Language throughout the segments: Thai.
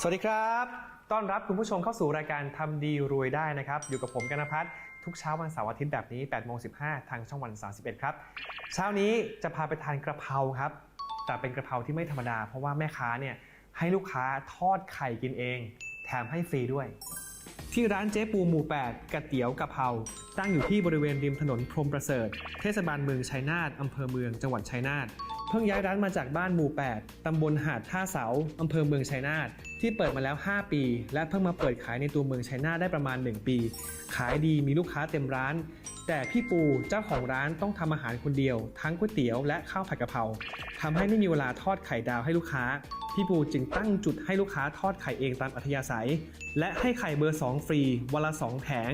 สวัสดีครับ ต้อนรับคุณผู้ชมเข้าสู่รายการทำดีรวยได้นะครับ อยู่กับผมกนพัฒน์ทุกเช้าวันเสาร์อาทิตย์แบบนี้8โมง15 ทางช่องวัน 31 ครับ เช้านี้จะพาไปทานกระเพราครับ แต่เป็นกระเพราที่ไม่ธรรมดา เพราะว่าแม่ค้าเนี่ยให้ลูกค้าทอดไข่กินเอง แถมให้ฟรีด้วย ที่ร้านเจ๊ปูหมู่ 8กระเตี๋ยวกะเพรา ตั้งอยู่ที่บริเวณริมถนนพรมประเสริฐ เทศบาลเมืองชัยนาทอำเภอเมืองจังหวัดชัยนาท พิ่งย้ายร้านมาจากบ้านหมู่ 8 ตำบลหาดท่าเสา อำเภอเมืองชัยนาท ที่เปิดมาแล้ว 5 ปี และเพิ่งมาเปิดขายในตัวเมืองชัยนาทได้ประมาณ 1 ปี ขายดีมีลูกค้าเต็มร้าน แต่พี่ปูเจ้าของร้านต้องทำอาหารคนเดียว ทั้งก๋วยเตี๋ยวและข้าวผัดกะเพราทำให้ไม่มีเวลาทอดไข่ดาวให้ลูกค้า พี่ปูจึงตั้งจุดให้ลูกค้าทอดไข่เองตามอัธยาศัย และให้ไข่เบอร์ 2 ฟรี วันละ 2 แผง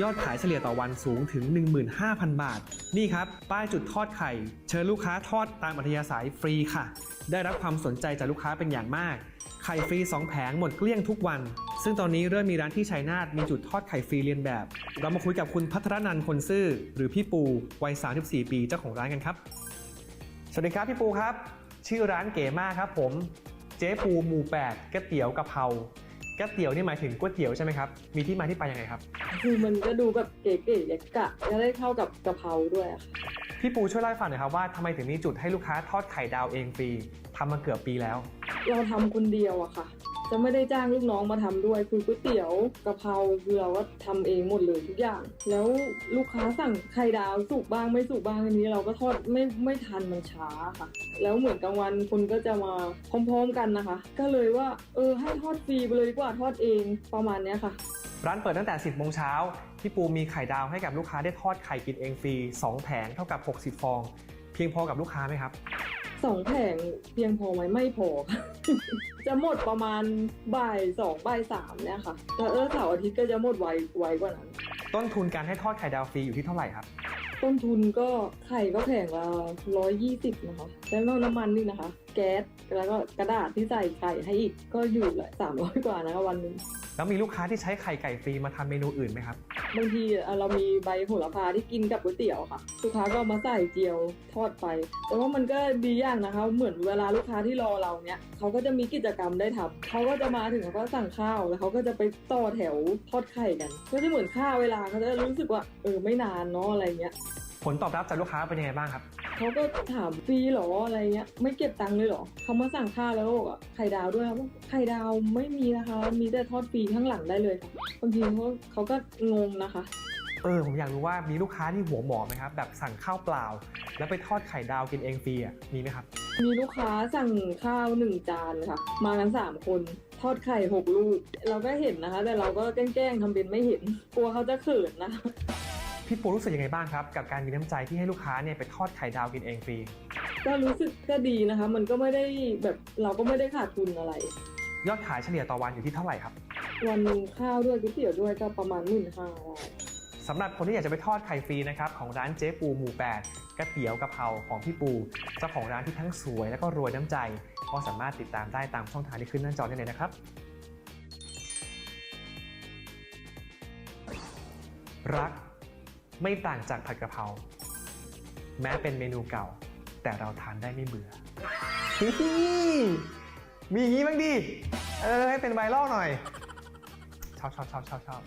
ยอดขายเฉลี่ยต่อวันสูงถึง 15,000 บาท นี่ครับ ป้ายจุดทอดไข่ เชิญลูกค้าทอดตามอัธยาศัยฟรีค่ะ ได้รับความสนใจจากลูกค้าเป็นอย่างมาก ไข่ฟรี 2 แผงหมดเกลี้ยงทุกวัน ซึ่งตอนนี้เริ่มมีร้านที่ชัยนาทมีจุดทอดไข่ฟรีเรียนแบบ เรามาคุยกับคุณพัทรนันท์คนซื่อ หรือพี่ปูวัย 34 ปีเจ้าของร้านกันครับ สวัสดีครับพี่ปูครับ ชื่อร้านเก๋มากครับ ผม เจ๊ปูหมู่8ก๋วยเตี๋ยวกะเพราก๋วยเตี๋ยวนี่หมายถึงก๋วยเตี๋ยวใช่ไหมครับ มีที่มาที่ไปยังไงครับ คือมันก็ดูแบบเก๋ๆเด็กกะจะได้เข้ากับกะเพราด้วยอะค่ะ พี่ปูช่วยเล่าให้ฟังหน่อยครับว่าทำไมถึงมีจุดให้ลูกค้าทอดไข่ดาวเองฟรีทำมาเกือบปีแล้ว เราทำคนเดียวอะค่ะ จะไม่ได้จ้างลูกน้องมาทำด้วยคือก๋วยเตี๋ยวกะเพราคือเราก็ทำเองหมดเลยทุกอย่าง แล้วลูกค้าสั่งไข่ดาวสุกบ้างไม่สุกบ้างอันนี้เราก็ทอดไม่ไม่ทันมันช้าค่ะ แล้วเหมือนกลางวันคนก็จะมาพร้อมๆกันนะคะ ก็เลยว่าเออให้ทอดฟรีไปเลยดีกว่าทอดเองประมาณเนี้ยค่ะ ร้านเปิดตั้งแต่ 10โมงเช้าพี่ปูมีไข่ดาวให้กับลูกค้าได้ทอดไข่กินเองฟรี 2 แผงเท่ากับ 60 ฟอง เพียงพอกับลูกค้าไหมครับ สองแผงเพียงพอไหมไม่พอค่ะ จะหมดประมาณบ่ายสองบ่ายสามเนี่ยค่ะแต่เออเสาร์อาทิตย์ก็จะหมดไวไวกว่านั้น ต้นทุนการให้ทอดไข่ดาวฟรีอยู่ที่เท่าไหร่ครับต้นทุนก็ไข่ก็แผงละร้อยยี่สิบนะคะแล้วก็น้ำมันนี่นะคะ แก๊สแล้วก็กระดาษที่ใส่ไข่ให้อีกก็อยู่ละสามร้อยกว่านะคะวันหนึ่งแล้วมีลูกค้าที่ใช้ไข่ไก่ฟรีมาทำเมนูอื่นไหมครับ บางทีเอ่อเรามีใบโหระพาที่กินกับก๋วยเตี๋ยวค่ะลูกค้าก็เอามาใส่เจียวทอดไป แต่ว่ามันก็ดีอย่างนะคะ เหมือนเวลาลูกค้าที่รอเราเนี้ยเขาก็จะมีกิจกรรมได้ทำเขาก็จะมาถึงเขาก็สั่งข้าวแล้วเขาก็จะไปต่อแถวทอดไข่กัน ก็จะเหมือนข้าวเวลาเขาจะรู้สึกว่าเออไม่นานเนาะอะไรเงี้ย ผลตอบรับจากลูกค้าเป็นยังไงบ้างครับ เขาก็ถามฟรีเหรออะไรเงี้ย ไม่เก็บตังค์เลยเหรอเขามาสั่งข้าวแล้วบอกอะไข่ดาวด้วยครับไข่ดาวไม่มีนะคะ มีแต่ทอดฟรีข้างหลังได้เลยค่ะบางทีเขาเขาก็งงนะคะเออผมอยากรู้ว่ามีลูกค้าที่หัวหมอไหมครับแบบสั่งข้าวเปล่า แล้วไปทอดไข่ดาวกินเองฟรีอะมีไหมครับ มีลูกค้าสั่งข้าวหนึ่งจานค่ะ มากันสามคนทอดไข่หกลูก เราก็เห็นนะคะ แต่เราก็แกล้งๆทำเป็นไม่เห็น กลัวเขาจะเขินนะคะ พี่ปูรู้สึกยังไงบ้างครับกับการมีน้ำใจที่ให้ลูกค้าเนี่ยไปทอดไข่ดาวกินเองฟรี ก็รู้สึกก็ดีนะคะ มันก็ไม่ได้แบบเราก็ไม่ได้ขาดทุนอะไร ยอดขายเฉลี่ยต่อวันอยู่ที่เท่าไหร่ครับวันหนึ่งข้าวด้วยก๋วยเตี๋ยวด้วยก็ประมาณหมื่นห้าได้สำหรับคนที่อยากจะไปทอดไข่ฟรีนะครับของร้านเจ๊ปูหมู่8กระเตี๋ยวกะเพราของพี่ปูเจ้าของร้านที่ทั้งสวยและก็รวยน้ำใจ ก็สามารถติดตามได้ตามช่องทางที่ขึ้นหน้าจอได้เลยนะครับ รัก ไม่ต่างจากผัดกะเพราแม้เป็นเมนูเก่า แต่เราทานได้ไม่เบื่อฮิฮิมีอย่างนี้บ้างดิ เออ ให้เป็นไวรัลหน่อย ชอบชอบชอบชอบชอบ